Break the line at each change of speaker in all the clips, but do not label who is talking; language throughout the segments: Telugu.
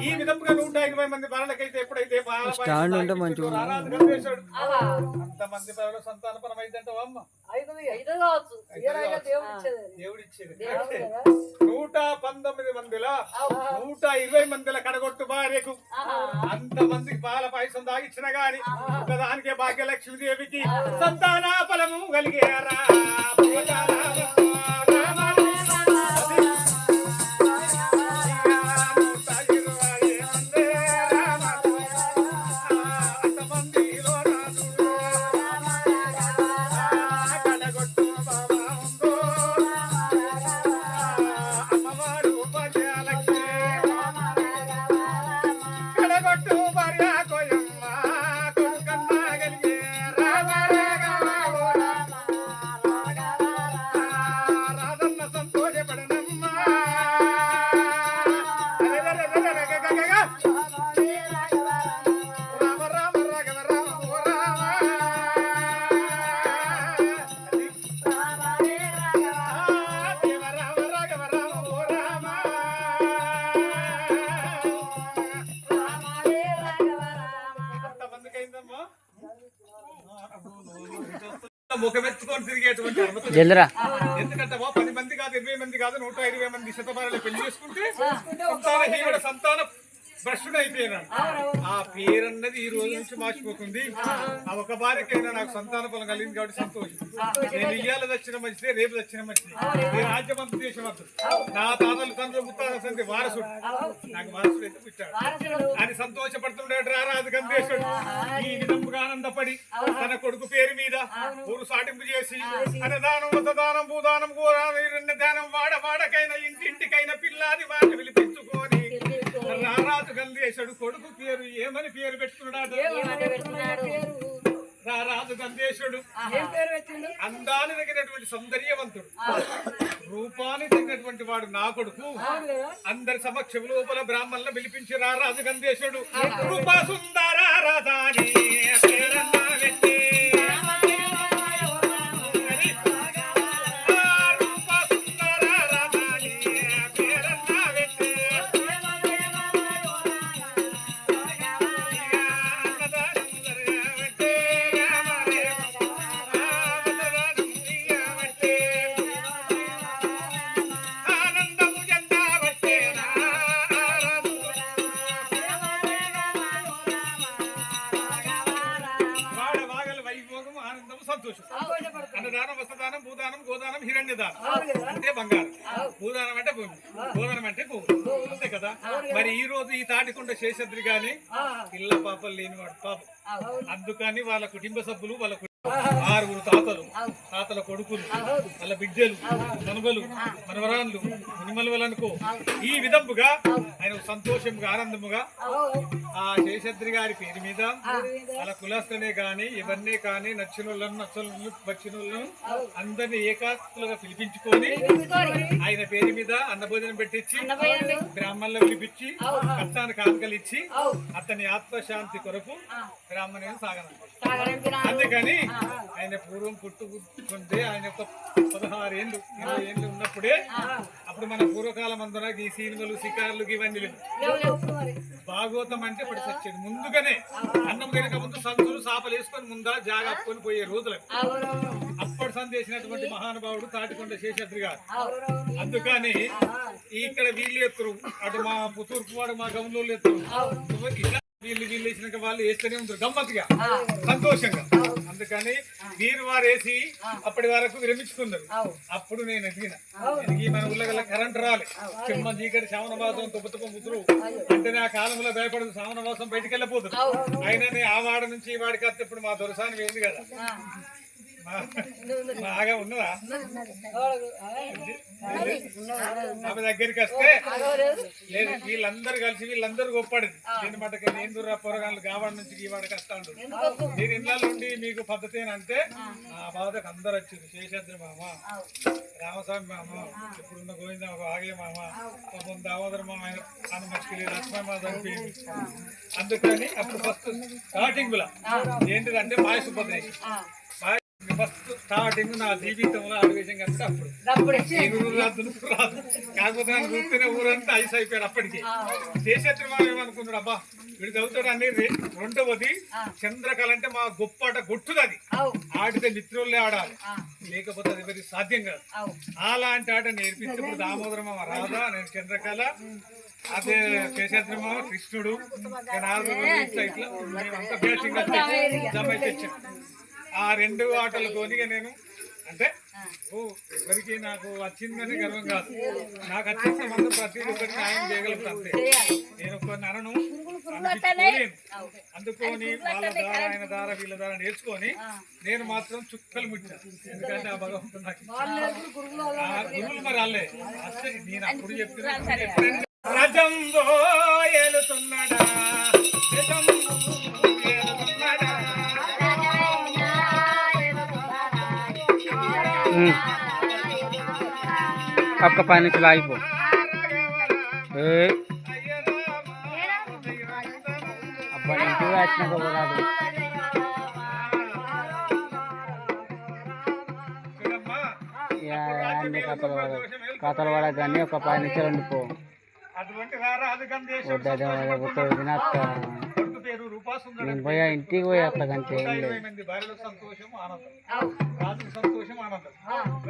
ఈ విధముగా నూట ఇరవై మంది బలలకైతే ఎప్పుడైతే బాల. అంతమంది బలలో సంతానపరం అయిద్దంటావా అమ్మ. నూట పంతొమ్మిది మందిలా నూట ఇరవై మందిల కడగొట్టు భార్యకు అంత మందికి పాల పాయసం దాగిచ్చిన గాని ఒకదానికే భాగ్యలక్ష్మి దేవికి సంతాన ఫలము కలిగేరా ముఖమెత్తుకొని తిరిగేటువంటి అర్హత ఎందుకంటే పది మంది కాదు ఇరవై మంది కాదు నూట ఇరవై మంది శతమానాలు పెళ్ళి చేసుకుంటే సంతాన సంతాన భ్రష్టుడు అయిపోయినాడు ఆ పేరన్నది ఈ రోజు నుంచి మార్చిపోతుంది ఆ. ఒక భార్యకైనా నాకు సంతాన ఫలం కలిగింది కాబట్టి సంతోషం. నేను ఇయ్యాల దచ్చిన మంచిదే రేపు దచ్చిన మంచిది. నేను రాజ్యం అంత దేశం అంత. నా తాతలు తండ్రులు ముత్తాత సంతి వారసుడు. నాకు వారసుడు అయితే పుట్టాడు. అని సంతోషపడుతున్నాడు రారాజు గంధేశుడు ఈ విధముగా ఆనందపడి తన కొడుకు పేరు మీద ఊరు సాటింపు చేసి అన్నదానం వసదానం భూదానం గోదానం దానం వాడ వాడకైనా ఇంటింటికైనా పిల్లాది మాట పిలిపించుకొని రారాజు గంధేశుడు కొడుకు పేరు ఏమని పేరు పెట్టుకున్నాడు? రారాజు గంధేశుడు అందాన్ని తగినటువంటి సౌందర్యవంతుడు. రూపాన్ని తగినటువంటి వాడు నా కొడుకు. అందరి సమక్షం లోపల బ్రాహ్మణులను పిలిపించి రారాజు గంధేశుడు రూప సుందర రాధాని సంతోషం. అన్నదానం వస్త్రదానం భూదానం గోదానం హిరణ్యదానం. అంటే బంగారం. భూదానం అంటే భూమి. గోదానం అంటే భూమి. అంతే కదా? మరి ఈ రోజు ఈ తాటికొండ శేషద్రి గాని పిల్ల పాపలు లేనివాడు పాపం. అందుకని వాళ్ళ కుటుంబ సభ్యులు వాళ్ళ ఆరుగురు తాతలు తాతల కొడుకులు వాళ్ళ బిడ్డలు మనవలు మనవరాన్లు మునిమలవలనుకో ఈ విధముగా ఆయన సంతోషముగా ఆనందముగా ఆ శేషద్రి గారి పేరు మీద వాళ్ళ కులస్తులనే గాని ఇవన్నీ కానీ నచ్చినోళ్ళను నచ్చలను వచ్చినోళ్ళను అందరినీ ఏకాత్తులుగా పిలిపించుకొని ఆయన పేరు మీద అన్నభోజనం పెట్టించి బ్రాహ్మణులు పిలిపించి కష్టాన్ని కానుకలు ఇచ్చి అతని ఆత్మశాంతి కొరకు బ్రాహ్మణుని సాగనంటారు అందుకని ఆయన పూర్వం పుట్టుకుంటే ఆయన యొక్క పదహారు ఏళ్ళు ఇరవై ఏళ్ళు ఉన్నప్పుడే అప్పుడు మన పూర్వకాలం అందున ఈ సినిమాలు శికారులు ఇవన్నీ లేవు. భాగవతం అంటే ఇప్పుడు సచ్చేది. ముందుగానే అన్నం కనుక ముందు సంతులు సాపలు వేసుకొని ముందా జాగప్పుకొని పోయే రోజులు. అప్పటి సందేశినటువంటి మహానుభావుడు తాటికొండ శేషాద్రి గారు. అందుకని ఇక్కడ వీళ్ళు ఎత్తురు అటు మా పుతూర్పు వాడు మా గమనంలో ఎత్తురు వీళ్ళు వీళ్ళు వేసినాక వాళ్ళు వేస్తూనే ఉంటారు గమ్మత్తుగా సంతోషంగా. అందుకని వీరు వారు వేసి అప్పటి వరకు విరమించుకున్నారు. అప్పుడు నేను ఎదిగిన. ఎదిగి మన ఊళ్ళో గల కరెంట్ రాలే. చిమ్మ చీకటి శ్రావణవాసం తుప్పతుప్ప ముతురు అంటే నా కాలంలో భయపడదు శ్రావణవాసం బయటికి వెళ్ళిపోతుంది అయినా ఆ వాడ నుంచి ఈ వాడికి వస్తే ఇప్పుడు మా దొరసాని వేయింది కదా. బాగా ఉన్నదా? ఆమె దగ్గరికి వస్తే లేదు వీళ్ళందరూ కలిసి వీళ్ళందరూ గొప్పడిది దీని మటుకు నేను దూర పొరగాళ్ళు గావాడ నుంచి ఈ వాడికి వస్తా ఉండదు మీరు ఇళ్ళ నుండి మీకు పద్ధతి అంటే ఆ. బాధకు అందరు వచ్చింది శేషాద్రి మామ రామస్వామి మామ ఇప్పుడున్న గోవింద ఆగే మామ పాపం దామోదర మామ ఆయన మర్చిపోయి లక్ష్మణ మామ చనిపోయింది. అందుకని అప్పుడు ఫస్ట్ స్టార్టింగ్ ఏంటిదంటే మాయ సుభద్రేష్ ఫస్ట్ స్టార్టింగ్ నా జీవితంలో కనుక అప్పుడు. రాదు రాదు. కాకపోతే నన్ను చూస్తేనే ఊరంతా ఐస్ అయిపోయాడు అప్పటికి. దేశత్రి మనం ఏమనుకున్నాడు అబ్బా వీడు చదువుతాడు అన్ని రె- రెండవది చంద్రకళ అంటే మా గొప్ప ఆట గొట్టుది అది. ఆడితే మిత్రులే ఆడాలి. లేకపోతే అది మరి సాధ్యం కాదు. అలాంటి ఆట నేర్పిస్తే ఇప్పుడు దామోదరమ్మ రాధా నేను చంద్రకళ అదే శేషాద్రమ్మ కృష్ణుడు ఇట్లా ఇట్లా మేమంతా బ్యాటింగ్ జమ తెచ్చాం ఆ రెండు ఆటలు కొనిగా నేను అంటే ఓ ఎవరికి నాకు వచ్చిందని గర్వం కాదు. నాకు వచ్చిన సంబంధం ప్రతి ఒక్కరికి న్యాయం చేయగలుగుతా అంతే. నేను అనను. అనిపించుకోలేను. అందుకొని వాళ్ళ ద్వారా ఆయన ద్వారా వీళ్ళ ద్వారా నేర్చుకొని నేను మాత్రం చుక్కలు ముట్టాను ఎందుకంటే ఆ భగవంతుడు నాకు గురువులు మరి వాళ్ళే. అసలు నేను అప్పుడు చెప్తున్నా రజంబో ఏలుతున్నాడా?
आपका पानी चलाई ఆగిపో ఏ అబ్బా ఇంటికి వచ్చినాక పోరాదు కథలు పడ కథలు కానీ ఒక పది నిమిషాలు ఉండిపో
అటువంటి రారాజు పేరు రూపాసుందరం
నేను పోయా ఇంటికి పోయి అట్లా కంటే ఏం లేదు
ఇరవై మంది భార్యలకు సంతోషం ఆనందం. రాజుకు సంతోషం ఆనందం.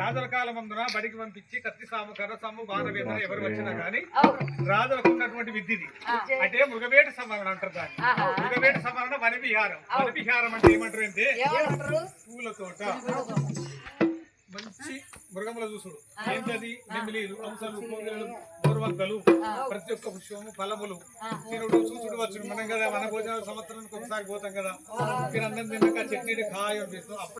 రాజుల కాలం అందున బడికి పంపించి కత్తి సాము కర్ర సాము బాణవేద ఎవరు వచ్చినా కానీ రాజులకు ఉన్నటువంటి విద్య ఇది అంటే మృగవేట సంవరణ అంటారు దాన్ని. మృగవేట సంవరణ వన విహారం వన విహారం అంటే ఏమంటారు? అంటే పూల తోట. మంచి మృగముల చూసుడు. ఏంటది? నెమిలీలు అంశాలు కోగలు గౌరవంకలు ప్రతి ఒక్క పుష్పము ఫలములు. తినుడు చూసుడు వచ్చుడు మనం కదా మన భోజన సంవత్సరానికి ఒకసారి పోతాం కదా. తినందరం తిన్నాక చట్నీ కాయ అనిపిస్తుంది అప్పుడు